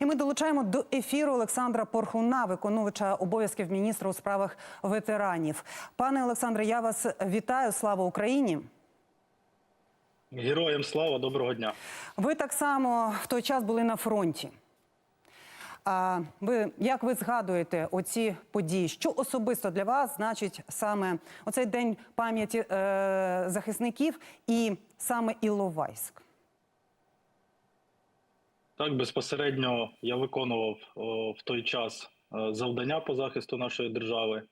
І ми долучаємо до ефіру Олександра Порхуна, виконувача обов'язків міністра у справах ветеранів. Пане Олександре, я вас вітаю. Слава Україні! Героям слава, доброго дня. Ви так само в той час були на фронті. А ви як ви згадуєте оці події? Що особисто для вас значить саме оцей день пам'яті е, захисників і саме Іловайськ? Так, безпосередньо я виконував о, в той час е, завдання по захисту нашої держави.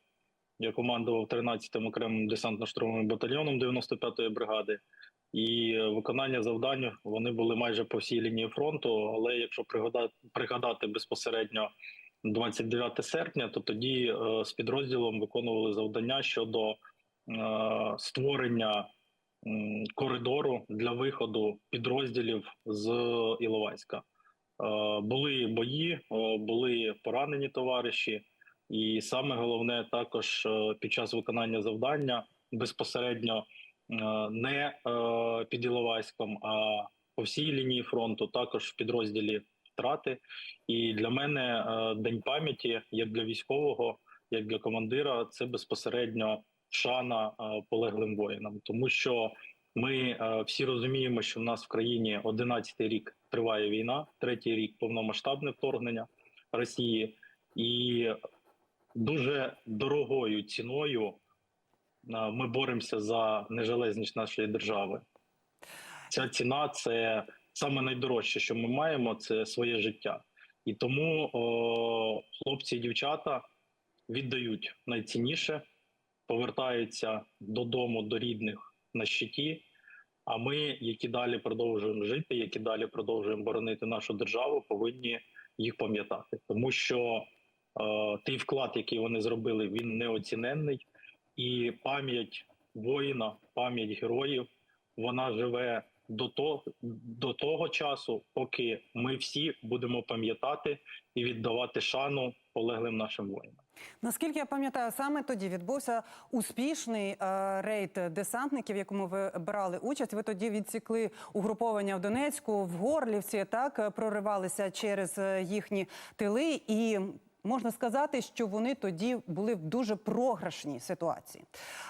Я командував 13-м окремим десантно-штурмовим батальйоном 95-ї бригади. І е, виконання завдань вони були майже по всій лінії фронту. Але якщо пригадати, пригадати безпосередньо 29 серпня, то тоді е, з підрозділом виконували завдання щодо е, створення м, коридору для виходу підрозділів з Іловайська. Е, Були бої, е, були поранені товариші, і саме головне також е, під час виконання завдання безпосередньо не під Іловайськом, а по всій лінії фронту, також в підрозділі втрати. І для мене день пам'яті, як для військового, як для командира, це безпосередньо шана полеглим воїнам, тому що ми е, всі розуміємо, що в нас в країні 11-й рік триває війна, третій рік повномасштабне вторгнення Росії, і дуже дорогою ціною е, ми боремося за нежалезність нашої держави. Ця ціна це саме найдорожче, що ми маємо, це своє життя. І тому о, хлопці і дівчата віддають найцінніше, повертаються додому до рідних на щиті. А ми, які далі продовжуємо жити, які далі продовжуємо боронити нашу державу, повинні їх пам'ятати, тому що е, той вклад, який вони зробили, він неоціненний, і пам'ять воїна, пам'ять героїв, вона живе до того, до того часу, поки ми всі будемо пам'ятати і віддавати шану полеглим нашим воїнам. Наскільки я пам'ятаю, саме тоді відбувся успішний е, рейд десантників, в якому ви брали участь. Ви тоді відсікли угруповання в Донецьку, в Горлівці, так е, проривалися через е, їхні тили і. Можна сказати, що вони тоді були в дуже програшній ситуації.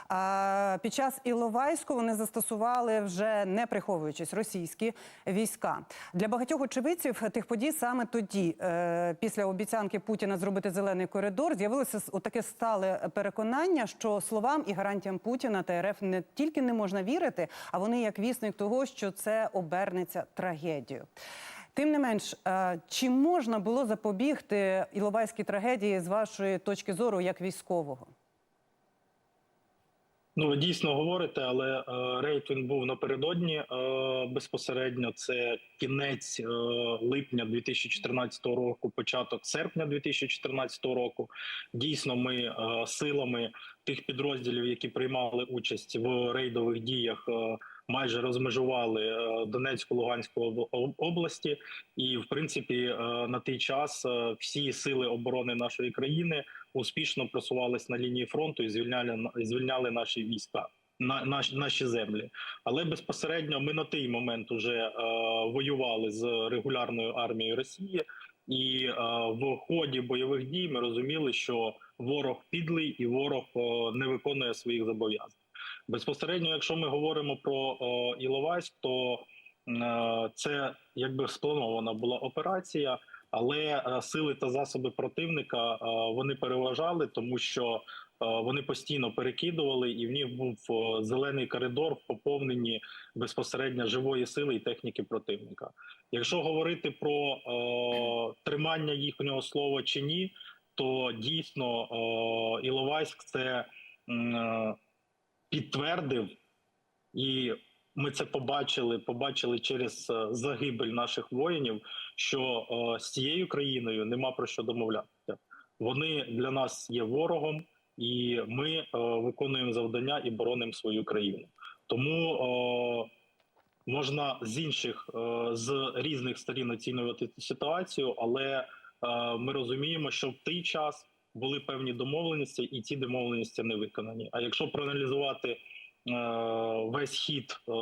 А під час Іловайську вони застосували вже не приховуючись російські війська. Для багатьох очевидців тих подій саме тоді, е, після обіцянки Путіна зробити зелений коридор, з'явилося таке стале переконання, що словам і гарантіям Путіна та РФ не тільки не можна вірити, а вони як вісник того, що це обернеться трагедією. Тим не менш, е, чи можна було запобігти Іловайській трагедії з вашої точки зору як військового? Ну, ви дійсно говорите, але е, рейд він був напередодні е, безпосередньо. Це кінець липня 2014 року, початок серпня 2014 року. Дійсно, ми силами тих підрозділів, які приймали участь в рейдових діях, майже розмежували е, Донецьку, Луганську об- об- області. І, в принципі, е, на той час е, всі сили оборони нашої країни успішно просувались на лінії фронту і звільняли звільняли наші війська. На наші наші землі, але безпосередньо ми на той момент вже е, воювали з регулярною армією Росії, і е, в ході бойових дій ми розуміли, що ворог підлий і ворог е, не виконує своїх зобов'язань. Безпосередньо, якщо ми говоримо про е, Іловайськ, то е, це якби спланована була операція, але е, сили та засоби противника е, вони переважали, тому що е, вони постійно перекидували, і в них був зелений коридор в поповненні безпосередньо живої сили і техніки противника. Якщо говорити про е, тримання їхнього слова чи ні, то дійсно е, Іловайськ це е, підтвердив, і ми це побачили. Побачили через е, загибель наших воїнів, що е, з цією країною нема про що домовлятися. Вони для нас є ворогом, і ми е, виконуємо завдання і боронимо свою країну. Тому можна з інших з різних сторін оцінювати ситуацію, але ми розуміємо, що в той час були певні домовленості, і ці домовленості не виконані. А якщо проаналізувати е, весь хід е,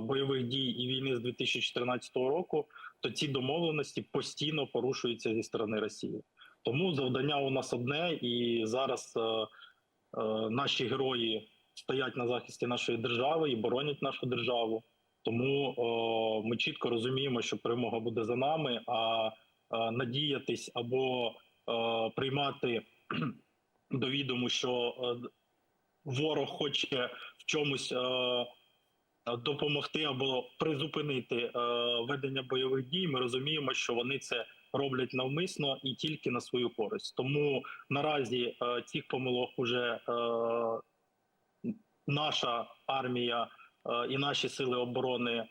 бойових дій і війни з 2014 року, то ці домовленості постійно порушуються зі сторони Росії. Тому завдання у нас одне, і зараз е, наші герої стоять на захисті нашої держави і боронять нашу державу. Тому о, ми чітко розуміємо, що перемога буде за нами. А е, надіятись або приймати до відому, що е, ворог хоче в чомусь е, допомогти або призупинити е, ведення бойових дій. Ми розуміємо, що вони це роблять навмисно і тільки на свою користь. Тому наразі е, цих помилок уже е, наша армія е, і наші сили оборони е,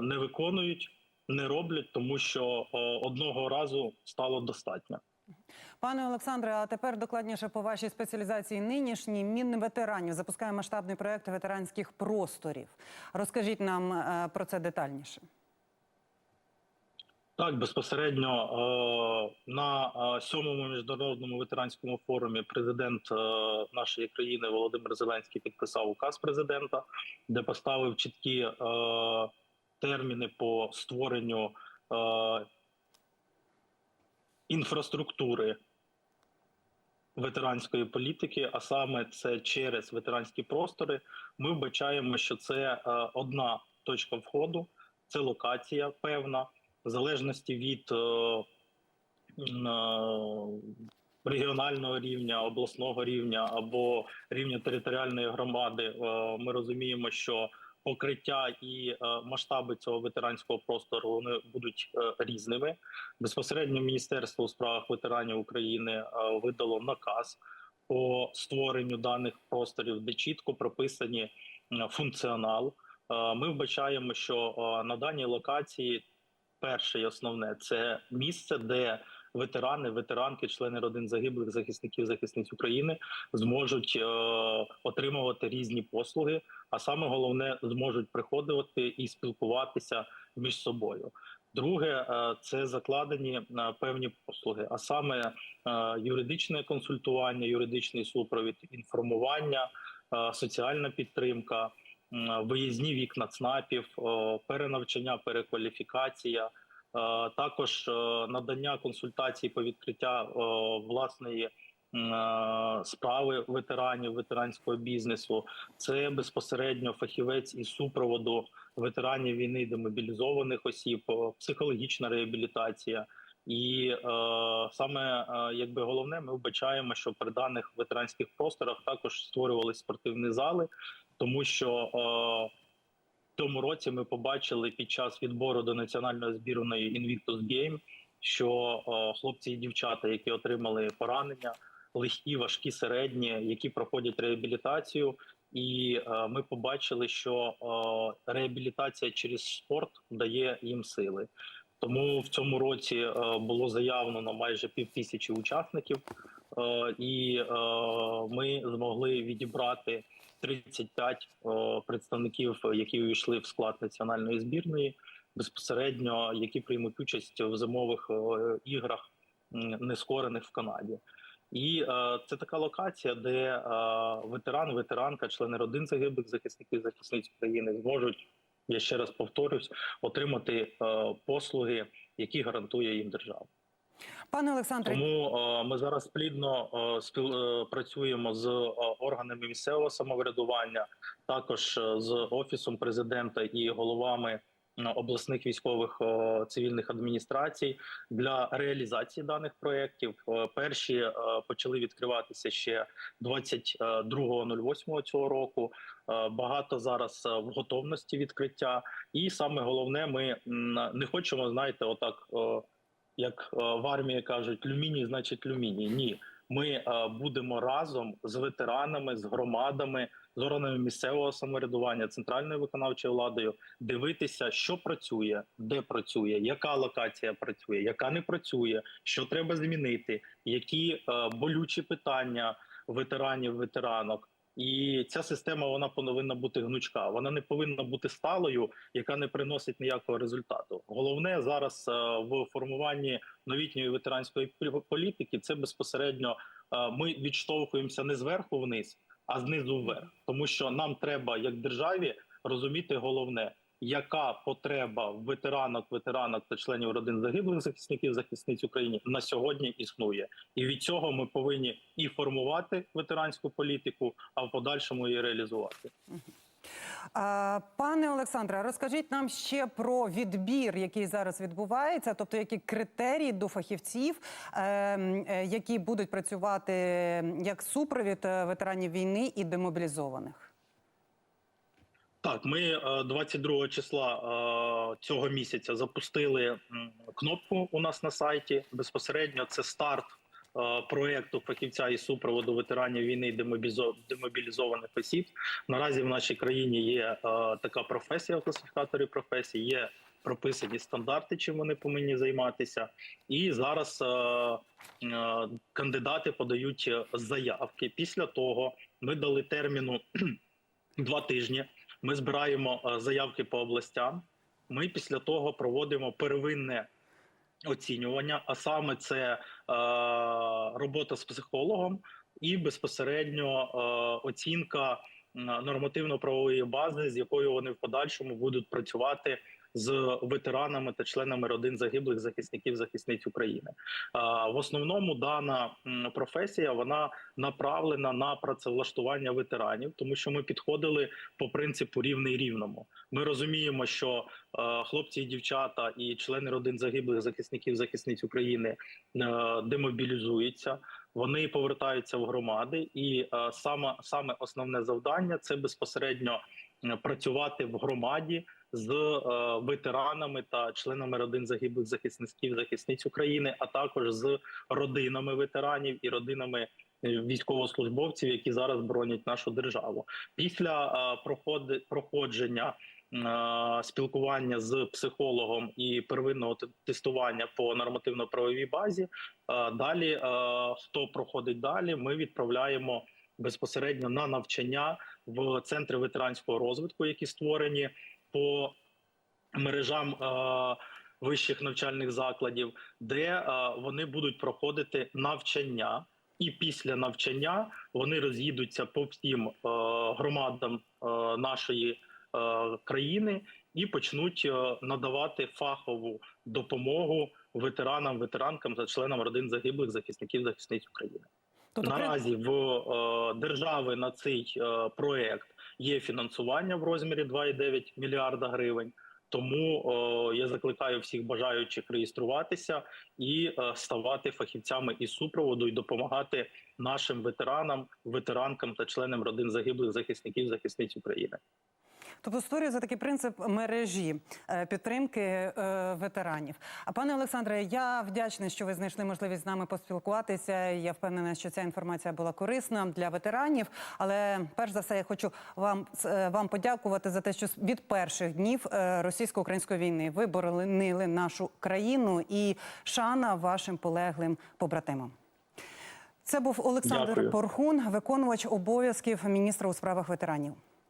не виконують, не роблять, тому що е, одного разу стало достатньо. Пане Олександре, а тепер докладніше по вашій спеціалізації нинішній Мінветеранів запускає масштабний проект ветеранських просторів. Розкажіть нам е, про це детальніше. Так, безпосередньо е, на е, сьомому міжнародному ветеранському форумі президент нашої країни Володимир Зеленський підписав указ президента, де поставив чіткі терміни по створенню інфраструктури ветеранської політики, а саме це через ветеранські простори. Ми вбачаємо, що це е, одна точка входу, це локація певна в залежності від е, е, регіонального рівня, обласного рівня або рівня територіальної громади, ми розуміємо, що покриття і е, масштаби цього ветеранського простору вони будуть е, різними. Безпосередньо Міністерство у справах ветеранів України е, видало наказ по створенню даних просторів, де чітко прописані функціонал. Ми вбачаємо, що на даній локації перше і основне це місце, де ветерани, ветеранки, члени родин загиблих захисників захисниць України зможуть е, отримувати різні послуги, а саме головне зможуть приходити і спілкуватися між собою. Друге, е, це закладені е, певні послуги, а саме е, юридичне консультування, юридичний супровід, інформування, соціальна підтримка, виїзні вікна ЦНАПів, перенавчання, перекваліфікація, також е, надання консультацій по відкриття е, власної е, справи ветеранів, ветеранського бізнесу. Це безпосередньо фахівець із супроводу ветеранів війни, демобілізованих осіб, е, психологічна реабілітація. І е, саме е, якби головне, ми вбачаємо, що при даних ветеранських просторах також створювалися спортивні зали, тому що е, в цьому році ми побачили під час відбору до національної збірної Invictus Game, що е, хлопці і дівчата, які отримали поранення, легкі, важкі, середні, які проходять реабілітацію, і е, ми побачили, що е, реабілітація через спорт дає їм сили. Тому в цьому році було заявлено майже півтисячі учасників, і е, ми змогли відібрати 35 е, представників, які увійшли в склад національної збірної, безпосередньо які приймуть участь в зимових е, іграх, нескорених в Канаді. І е, це така локація, де е, ветеран, ветеранка, члени родин загиблих захисників захисниць України зможуть, я ще раз повторюсь, отримати е, послуги, які гарантує їм держава. Пане Олександре, Тому е, ми зараз плідно е, спіл, е, з органами місцевого самоврядування, також з офісом президента і головами обласних військових цивільних адміністрацій для реалізації даних проєктів. Перші почали відкриватися ще 22.08 цього року. Багато зараз в готовності відкриття, і саме головне, ми не хочемо, знаєте, отак. Як е, в армії кажуть, люміній значить люміній. Ні, ми е, будемо разом з ветеранами, з громадами, з органами місцевого самоврядування, центральною виконавчою владою дивитися, що працює, де працює, яка локація працює, яка не працює, що треба змінити, які е, болючі питання ветеранів, ветеранок. І ця система вона повинна бути гнучка. Вона не повинна бути сталою, яка не приносить ніякого результату. Головне зараз е, в формуванні новітньої ветеранської політики це безпосередньо е, ми відштовхуємося не зверху вниз, а знизу вверх, тому що нам треба, як державі, розуміти головне, яка потреба в ветеранах, ветеранах та членів родин загиблих захисників захисниць України на сьогодні існує, і від цього ми повинні і формувати ветеранську політику, а в подальшому її реалізувати. Пане Олександре, розкажіть нам ще про відбір, який зараз відбувається, тобто які критерії до фахівців, е, е, які будуть працювати як супровід е, ветеранів війни і демобілізованих. Так, ми е, 22 числа е, цього місяця запустили кнопку у нас на сайті. Безпосередньо це старт е, проекту фахівця і супроводу ветеранів війни демобілізованих осіб. Наразі в нашій країні є е, така професія в професій. Є прописані стандарти, чим вони повинні займатися, і зараз е, е, кандидати подають е, заявки. Після того ми дали терміну два тижні. Ми збираємо е, заявки по областям. Ми після того проводимо первинне оцінювання, а саме це е, робота з психологом і безпосередньо е, оцінка нормативно-правової бази, з якою вони в подальшому будуть працювати з ветеранами та членами родин загиблих захисників захисниць України. В основному дана професія вона направлена на працевлаштування ветеранів, тому що ми підходили по принципу рівний рівному. Ми розуміємо, що е, хлопці і дівчата і члени родин загиблих захисників захисниць України е, демобілізуються. Вони повертаються в громади, і е, саме саме основне завдання це безпосередньо працювати в громаді з е, ветеранами та членами родин загиблих захисників захисниць України, а також з родинами ветеранів і родинами е, військовослужбовців, які зараз боронять нашу державу. Після е, проходження спілкування з психологом і первинного тестування по нормативно-правовій базі. Далі, хто проходить далі, ми відправляємо безпосередньо на навчання в центри ветеранського розвитку, які створені по мережам е, вищих навчальних закладів, де е, вони будуть проходити навчання. І після навчання вони роз'їдуться по всім е, громадам е, нашої е, країни і почнуть е, надавати фахову допомогу ветеранам, ветеранкам та членам родин загиблих захисників захисниць України. Тобто, Наразі в е, держави на цей е, проект є фінансування в розмірі 2,9 мільярда гривень. Тому е, я закликаю всіх бажаючих реєструватися і е, ставати фахівцями із супроводу і допомагати нашим ветеранам, ветеранкам та членам родин загиблих захисників захисниць України. Тобто створюється такий принцип мережі е, підтримки е, ветеранів. А пане Олександре, я вдячна, що ви знайшли можливість з нами поспілкуватися. Я впевнена, що ця інформація була корисна для ветеранів. Але перш за все, я хочу вам е, вам подякувати за те, що від перших днів російсько-української війни ви боронили нашу країну і шана вашим полеглим побратимам. Це був Олександр Дякую. Порхун, виконувач обов'язків міністра у справах ветеранів.